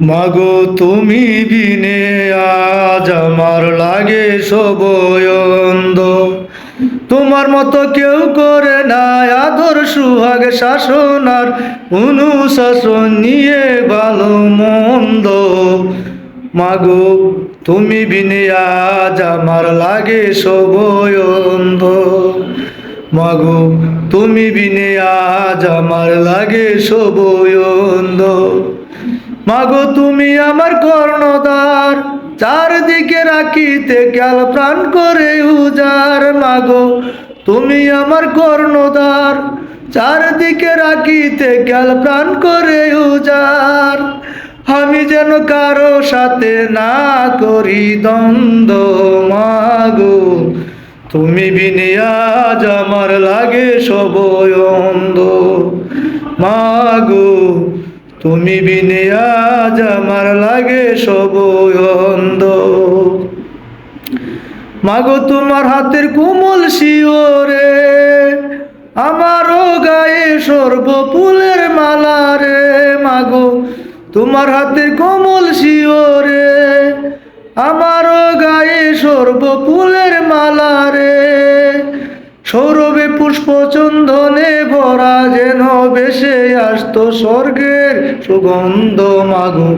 মাগো, তুমি বিনে আজ আমার লাগে সবয়ন্দ তোমার মতো কেউ করে না, আদর, সুহাগ, শাসন আর অনুশাসন নিয়ে ভালো মন্দ। মাগো, তুমি বিনে আজ আমার লাগে সবয়ন্দ মাগো, তুমি বিনে আজ আমার লাগে সবয়ন্দ মাগো, তুমি আমার কর্ণদার চারদিকে রাখিতে গেল প্রাণ করে উজার। মাগো, তুমি আমার কর্ণদার চারদিকে রাখিতে গেল প্রাণ করে উজার। আমি যেন কারও সাথে না করি দ্বন্দ্ব, মাগো। তুমি বিনে আজ আমার লাগে সবয়ন্দ মাগো। তুমি বিনে আজ আমার লাগে সবয়ন্দ মাগো তোমার হাতের কোমল শিওরে, আমারও গায়ে সর্ব ফুলের মালা রে। মাগো তোমার হাতের কোমল শিওরে, আমারও গায়ে সর্ব ফুলের মালা রে। সৌরভে পুষ্প চন্দনে ভরা বেশে আসতো স্বর্গের সুগন্ধ মাগো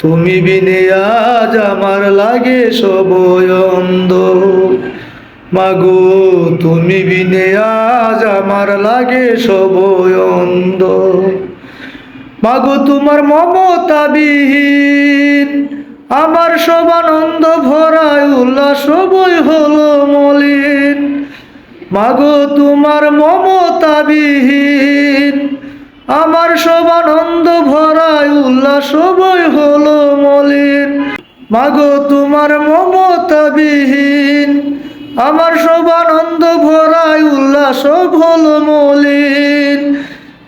তুমি বিনে আজ আমার লাগে সবয়ন্দ মাগো, তুমি বিনে আজ আমার লাগে সবয়ন্দ মাগো, তোমার মমতা বিহীন, আমার সব আনন্দ ভরায়, উল্লাস সবই হলো মলিন। মাগো তোমার মমতা বিহীন আমার সব আনন্দ ভরায়, উল্লাস সবই হলো মলিন। মাগো তোমার মমতা বিহীন আমার সব আনন্দ ভরায়, উল্লাস হলো মলিন।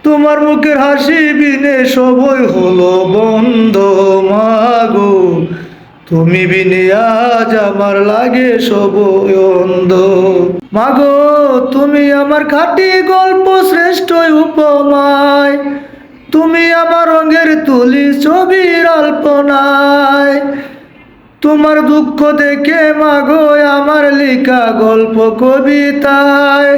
তোমার মুখের হাসি বিনে সবই হলো বন্ধ, মাগো। তুমি বিনে আজ আমার লাগে সব অন্ধ। মাগো, তুমি আমার খাটি গল্প শ্রেষ্ঠ উপমায়। তুমি আমার রঙের তুলি ছবির আল্পনায়। তোমার দুঃখ দেখে মাগো, আমার লেখা গল্প কবিতায়।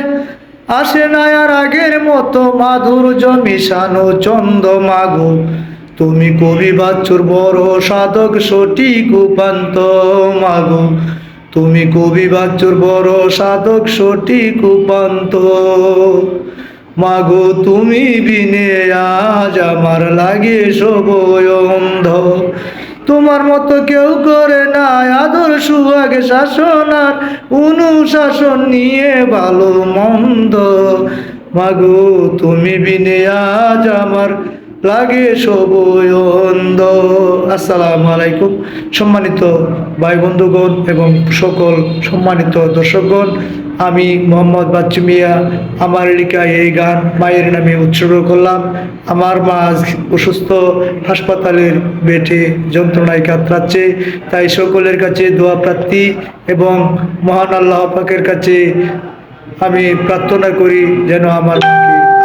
আসে না আর আগের মতো মাধুর্য মিশানো চন্দ মাগো। তুমি কবি বাচ্চুর বড় সাধক সঠিক উপান্ত মাগো। তুমি কবি বাচ্চুর বড় সাধক সঠিক উপান্ত মাগো। তুমি বিনে আজ আমার লাগে সবই অন্ধ। তোমার মতো কেউ করে না আদর সুহাগ শাসন আর অনুশাসন নিয়ে ভালো মন্দ। মাগো, তুমি বিনে আজ আমার লাগে সবই অন্ধ। আসসালামু আলাইকুম। সম্মানিত ভাই বন্ধুগণ এবং সকল সম্মানিত দর্শকগণ, আমি মোহাম্মদ বাচ্চু মিয়া। আমার এলাকায় এই গান মায়ের নামে উৎসর্গ করলাম। আমার মা অসুস্থ, হাসপাতালের বেটে যন্ত্রণায় কাতরাচ্ছে। তাই সকলের কাছে দোয়া প্রার্থী এবং মহান আল্লাহ পাকের কাছে আমি প্রার্থনা করি যেন আমার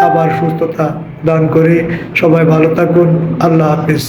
আবার সুস্থতা দান করে সবাই ভালো থাকুন। আল্লাহ হাফিজ।